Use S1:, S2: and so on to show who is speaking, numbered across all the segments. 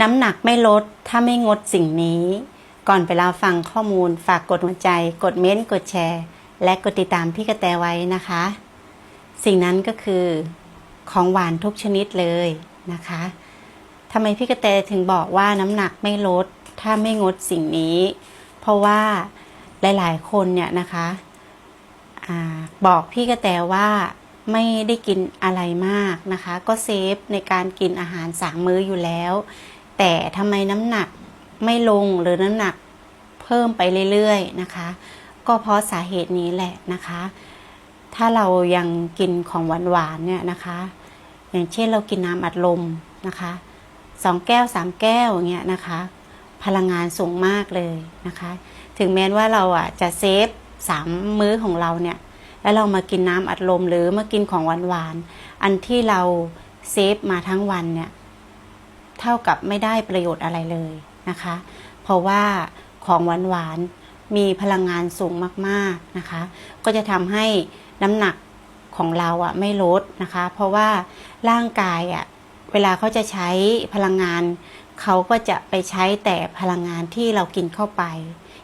S1: น้ำหนักไม่ลดถ้าไม่งดสิ่งนี้ ก่อนไปรับฟังข้อมูลฝากกดหัวใจ กดเม้นต์กดแชร์ และกดติดตามพี่กระแตไว้นะคะ สิ่งนั้นก็คือของหวานทุกชนิดเลยนะคะทำไมพี่กระแตถึงบอกว่าน้ำหนักไม่ลด ถ้าไม่งดสิ่งนี้ เพราะว่าหลายๆ คนเนี่ยนะคะอบอกพี่กระแตว่าไม่ได้กินอะไรมากนะคะ ก็เซฟในการกินอาหารสามมื้ออยู่แล้ว แต่ทำไมน้ำหนักไม่ลงหรือน้ำหนักเพิ่มไปเรื่อยๆนะคะ ก็เพราะสาเหตุนี้แหละนะคะ ถ้าเรายังกินของหวานๆเนี่ยนะคะ อย่างเช่นเรากินน้ำอัดลมนะคะสองแก้วสามแก้วอย่างเงี้ยนะคะ พลังงานสูงมากเลยนะคะ ถึงแม้ว่าเราอะจะเซฟสามมื้อของเราเนี่ยแล้วเรามากินน้ำอัดลมหรือมากินของหวานๆอันที่เราเซฟมาทั้งวันเนี่ย เท่ากับไม่ได้ประโยชน์อะไรเลยนะคะ เพราะว่าของหวานๆมีพลังงานสูงมากๆนะคะ ก็จะทำให้น้ำหนักของเราอะไม่ลดนะคะ เพราะว่าร่างกายอะเวลาเขาจะใช้พลังงาน เขาก็จะไปใช้แต่พลังงานที่เรากินเข้าไป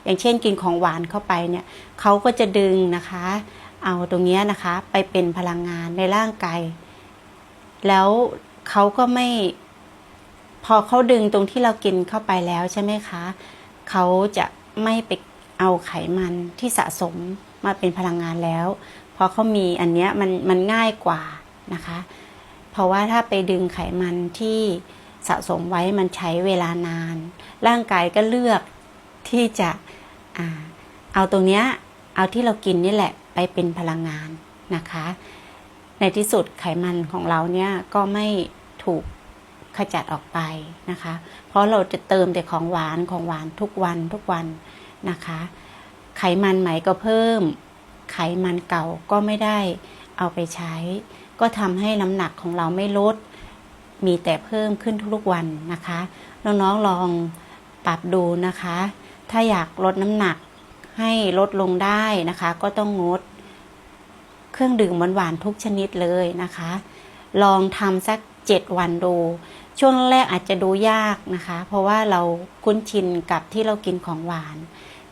S1: อย่างเช่นกินของหวานเข้าไปเนี่ยเขาก็จะดึงนะคะ เอาตรงนี้นะคะไปเป็นพลังงานในร่างกายแล้วเขาก็ไม่ พอเขาดึงตรงที่เรากินเข้าไปแล้วใช่ไหมคะ เขาจะไม่ไปเอาไขมันที่สะสมมาเป็นพลังงานแล้วเพราะเขามีอันเนี้ยมันมันง่ายกว่านะคะ เพราะว่าถ้าไปดึงไขมันที่สะสมไว้มันใช้เวลานาน ร่างกายก็เลือกที่จะอเอาตรงเนี้ยเอาที่เรากินนี่แหละไปเป็นพลังงานนะคะ ในที่สุดไขมันของเราเนี่ยก็ไม่ถูก ขจัดออกไปนะคะ เพราะเราจะเติมแต่ของหวานของหวานทุกวันทุกวันนะคะ ไขมันใหม่ก็เพิ่ม ไขมันเก่าก็ไม่ได้เอาไปใช้ ก็ทำให้น้ำหนักของเราไม่ลด มีแต่เพิ่มขึ้นทุกๆวันนะคะ น้องๆลองปรับดูนะคะ ถ้าอยากลดน้ำหนักให้ลดลงได้นะคะ ก็ต้องงด เครื่องดื่มหวานๆทุกชนิดเลยนะคะ ลองทำสัก 7 วันดู ช่วงแรกอาจจะดูยากนะคะ เพราะว่าเราคุ้นชินกับที่เรากินของหวาน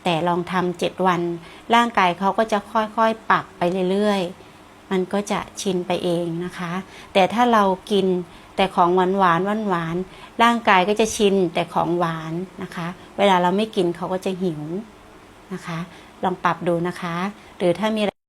S1: แต่ลองทำเจ็ดวัน ร่างกายเขาก็จะค่อยๆปรับไปเรื่อยๆ มันก็จะชินไปเองนะคะ แต่ถ้าเรากินแต่ของหวานหวานหวานหวานร่างกายก็จะชินแต่ของหวานนะคะ เวลาเราไม่กินเขาก็จะหิวนะคะ ลองปรับดูนะคะ หรือถ้ามี